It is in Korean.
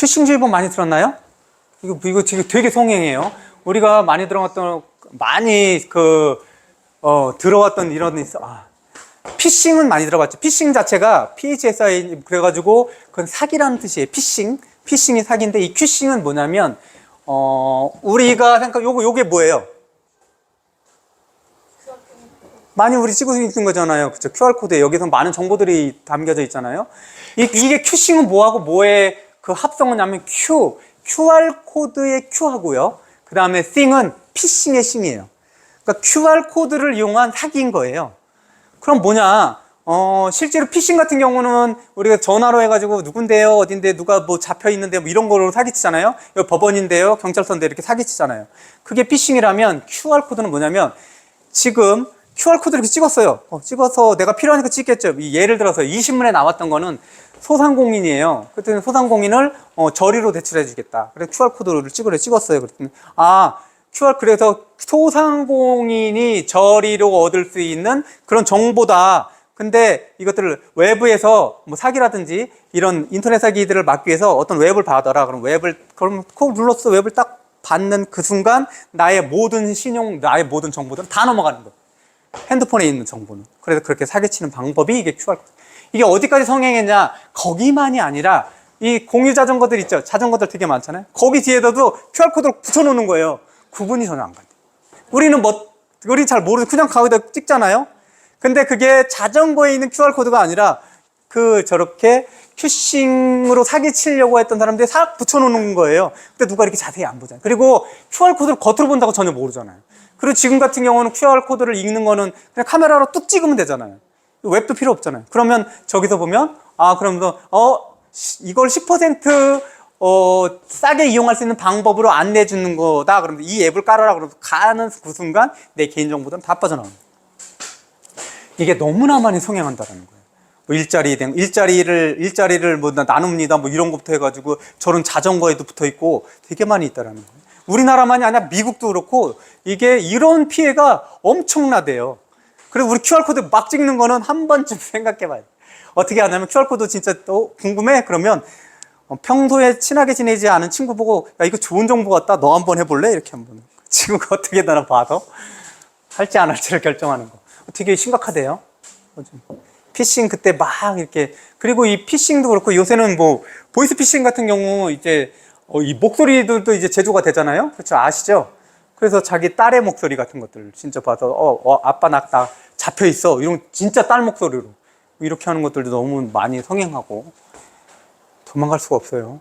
큐싱주의보 많이 들었나요? 이거, 이거 지금 되게 성행이에요. 우리가 많이 들어갔던, 많이 그, 어, 들어왔던 이런. 아, 피싱은 많이 들어봤죠. 피싱 자체가 PHSI 그래가지고 그건 사기라는 뜻이에요. 피싱. 피싱이 사기인데 이 큐싱은 뭐냐면, 어, 우리가 생각, 요거, 요게 뭐예요? 많이 우리 수 있는 거잖아요. 그죠? QR코드에 여기서 많은 정보들이 담겨져 있잖아요. 이, 이게 큐싱은 뭐하고 뭐의 그 합성어냐면 Q, QR코드의 Q하고요. 그 다음에 thing은 피싱의 싱이에요. 그러니까 QR코드를 이용한 사기인 거예요. 그럼 뭐냐? 어, 실제로 피싱 같은 경우는 우리가 전화로 해가지고 누군데요, 어딘데, 누가 뭐 잡혀 있는데, 뭐 이런 거로 사기치잖아요. 여기 법원인데요, 경찰서인데 이렇게 사기치잖아요. 그게 피싱이라면 QR코드는 뭐냐면 지금 QR코드를 이렇게 찍었어요. 어, 찍어서 내가 필요하니까 찍겠죠. 이 예를 들어서 이 신문에 나왔던 거는 소상공인이에요. 그랬더니 소상공인을 어, 저리로 대출해 주겠다. 그래서 QR코드를 찍으래 찍었어요. 그랬더니 아, QR 그래서 소상공인이 저리로 얻을 수 있는 그런 정보다. 근데 이것들을 외부에서 뭐 사기라든지 이런 인터넷 사기들을 막기 위해서 어떤 웹을 봐더라. 그럼 웹을 그럼 콕 눌렀어. 웹을 딱 받는 그 순간 나의 모든 신용, 나의 모든 정보들은 다 넘어가는 거예요. 핸드폰에 있는 정보는. 그래서 그렇게 사기치는 방법이 이게 QR코드. 이게 어디까지 성행했냐? 거기만이 아니라 이 공유 자전거들 있죠? 자전거들 되게 많잖아요? 거기 뒤에다도 QR코드를 붙여놓는 거예요. 구분이 전혀 안 가요. 우리는 뭐, 우리 잘 모르고 그냥 가기다 찍잖아요? 근데 그게 자전거에 있는 QR코드가 아니라 그 저렇게 큐싱으로 사기치려고 했던 사람들이 싹 붙여놓는 거예요. 근데 누가 이렇게 자세히 안 보잖아요. 그리고 QR코드를 겉으로 본다고 전혀 모르잖아요. 그리고 지금 같은 경우는 QR코드를 읽는 거는 그냥 카메라로 뚝 찍으면 되잖아요. 웹도 필요 없잖아요. 그러면 저기서 보면, 아, 그러면, 어, 시- 이걸 10% 어, 싸게 이용할 수 있는 방법으로 안내해 주는 거다. 그러면 이 앱을 깔아라. 그러면 가는 그 순간 내 개인정보들은 다 거예요. 이게 너무나 많이 성행한다라는 거예요. 뭐 일자리 된 일자리를 일자리를 뭐 나- 나눕니다. 뭐 이런 것부터 해가지고 저런 자전거에도 붙어 있고 되게 많이 있다라는 거예요. 우리나라만이 아니라 미국도 그렇고 이게 이런 피해가 엄청나대요. 그래서 우리 QR 코드 막 찍는 거는 한 번쯤 생각해봐요. 어떻게 하냐면 QR 코드 진짜 또 궁금해? 그러면 어, 평소에 친하게 지내지 않은 친구 보고 야 이거 좋은 정보 같다. 너 한번 해볼래? 이렇게 한번 친구가 어떻게 나나 봐서 할지 안 할지를 결정하는 거. 되게 심각하대요. 피싱 그때 막 이렇게 그리고 이 피싱도 그렇고 요새는 뭐 보이스 피싱 같은 경우 이제 어, 이 목소리들도 이제 제조가 되잖아요. 그렇죠 아시죠? 그래서 자기 딸의 목소리 같은 것들 진짜 봐서 어, 어, 아빠 나, 나 잡혀 있어 이런 진짜 딸 목소리로 이렇게 하는 것들도 너무 많이 성행하고 도망갈 수가 없어요.